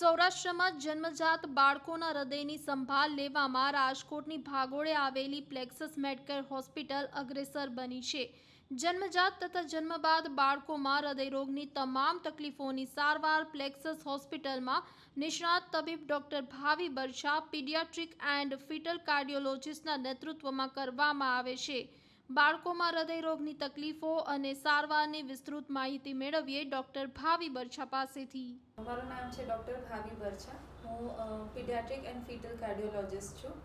સૌરાષ્ટ્રમાં જન્મજાત બાળકોના હૃદયની સંભાળ લેવામાં રાજકોટની ભાગોળે આવેલી પ્લેક્સસ મેડિકલ હોસ્પિટલ અગ્રેસર બની છે. જન્મજાત તથા જન્મ બાદ બાળકોમાં હૃદયરોગની તમામ તકલીફોની સારવાર પ્લેક્સસ હોસ્પિટલમાં નિષ્ણાત તબીબ doctor Bhavi Barchha, pediatric and fetal કાર્ડિયોલોજિસ્ટના નેતૃત્વમાં કરવામાં આવે છે. બાળકોમાં હૃદયરોગની તકલીફો અને સારવારની વિસ્તૃત માહિતી મેળવીએ ડોક્ટર ભાવિ બરછા પાસેથી. મારું નામ છે ડૉક્ટર ભાવી બરછા. હું પીડિયાટ્રિક એન્ડ ફીટલ કાર્ડિયોલોજિસ્ટ છું.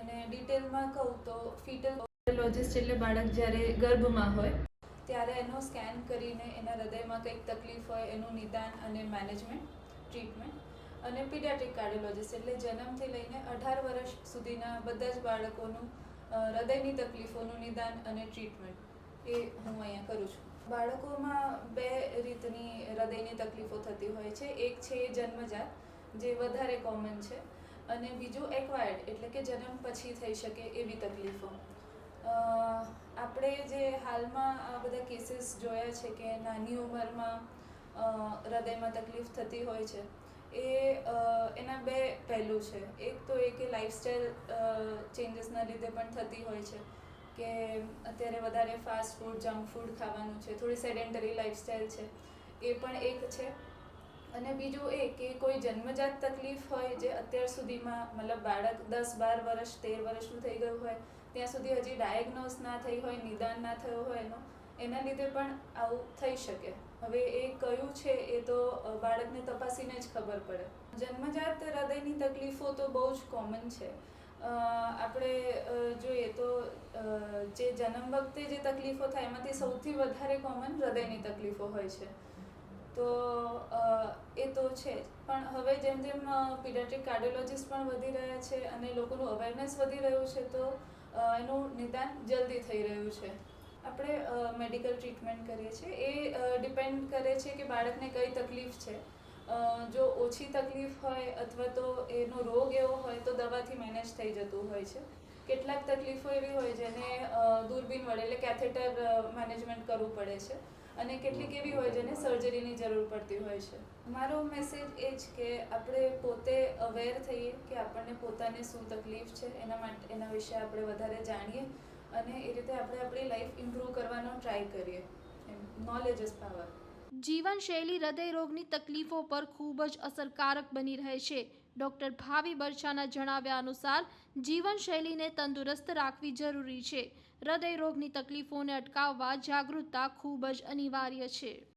એને ડિટેલમાં કહું તો ફીટલ કાર્ડિયોલોજિસ્ટ એટલે બાળક જ્યારે ગર્ભમાં હોય, ત્યારે એનો સ્કેન કરીને એના હૃદયમાં કંઈક તકલીફ હોય, એનું નિદાન અને મેનેજમેન્ટ, ટ્રીટમેન્ટ અને પીડિયાટ્રિક કાર્ડિયોલોજિસ્ટ એટલે જન્મથી લઈને અઢાર વર્ષ સુધીના બધા જ બાળકોનું હૃદયની તકલીફોનું નિદાન અને ટ્રીટમેન્ટ એ હું અહીંયા કરું છું. બાળકોમાં બે રીતની હૃદયની તકલીફો થતી હોય છે. એક છે જન્મજાત, જે વધારે કોમન છે. અને બીજું એક્વાયર્ડ એટલે કે જન્મ પછી થઈ શકે એવી તકલીફો. આપણે જે હાલમાં આ બધા કેસીસ જોયા છે કે નાની ઉંમરમાં હૃદયમાં તકલીફ થતી હોય છે એ એના બે પહેલું છે. એક તો એ કે લાઇફસ્ટાઈલ ચેન્જીસના લીધે પણ થતી હોય છે કે અત્યારે વધારે ફાસ્ટ ફૂડ જંક ફૂડ ખાવાનું છે, થોડી સેડેન્ટરી લાઇફસ્ટાઈલ છે. એ પણ એક છે. અને બીજું એ કે કોઈ જન્મજાત તકલીફ હોય જે અત્યાર સુધીમાં મતલબ બાળક દસ, બાર વર્ષ, તેર વર્ષનું થઈ ગયું હોય, ત્યાં સુધી હજી ડાયગ્નોઝ ના થઈ હોય, નિદાન ના થયું હોય એનો, એના લીધે પણ આવું થઈ શકે. હવે એ કયું છે એ તો બાળકને તપાસીને જ ખબર પડે. જન્મજાત હૃદયની તકલીફો તો બહુ જ કોમન છે. આપણે જોઈએ તો જે જન્મ વખતે જે તકલીફો થાય એમાંથી સૌથી વધારે કોમન હૃદયની તકલીફો હોય છે. તો એ તો છે જ. પણ હવે જેમ જેમ પીડિયાટ્રિક કાર્ડિયોલોજીસ્ટ પણ વધી રહ્યા છે અને લોકોનું અવેરનેસ વધી રહ્યું છે તો એનું નિદાન જલ્દી થઈ રહ્યું છે. આપણે મેડિકલ ટ્રીટમેન્ટ કરીએ છીએ. એ ડિપેન્ડ કરે છે કે બાળકને કઈ તકલીફ છે. જો ઓછી તકલીફ હોય અથવા તો એનો રોગ એવો હોય તો દવાથી મેનેજ થઈ જતું હોય છે. કેટલાક તકલીફો એવી હોય જેને દૂરબીન વડે એટલે કેથેટર મેનેજમેન્ટ કરવું પડે છે. અને કેટલીક એવી હોય જેને સર્જરીની જરૂર પડતી હોય છે. મારો મેસેજ એ જ કે આપણે પોતે અવેર થઈએ કે આપણને પોતાને શું તકલીફ છે, એના માટે, એના વિશે આપણે વધારે જાણીએ અને એ રીતે આપણે આપણી લાઈફ ઇમ્પ્રૂવ કરવાનો ટ્રાય કરીએ. નોલેજ ઇઝ પાવર જીવનશૈલી હૃદયરોગની તકલીફો પર ખૂબ જ અસરકારક બની રહે છે. ડોક્ટર ભાવિ બરછાના જણાવ્યા અનુસાર, જીવનશૈલીને તંદુરસ્ત રાખવી જરૂરી છે. હૃદયરોગની તકલીફોને અટકાવવા જાગૃતતા ખૂબ જ અનિવાર્ય છે.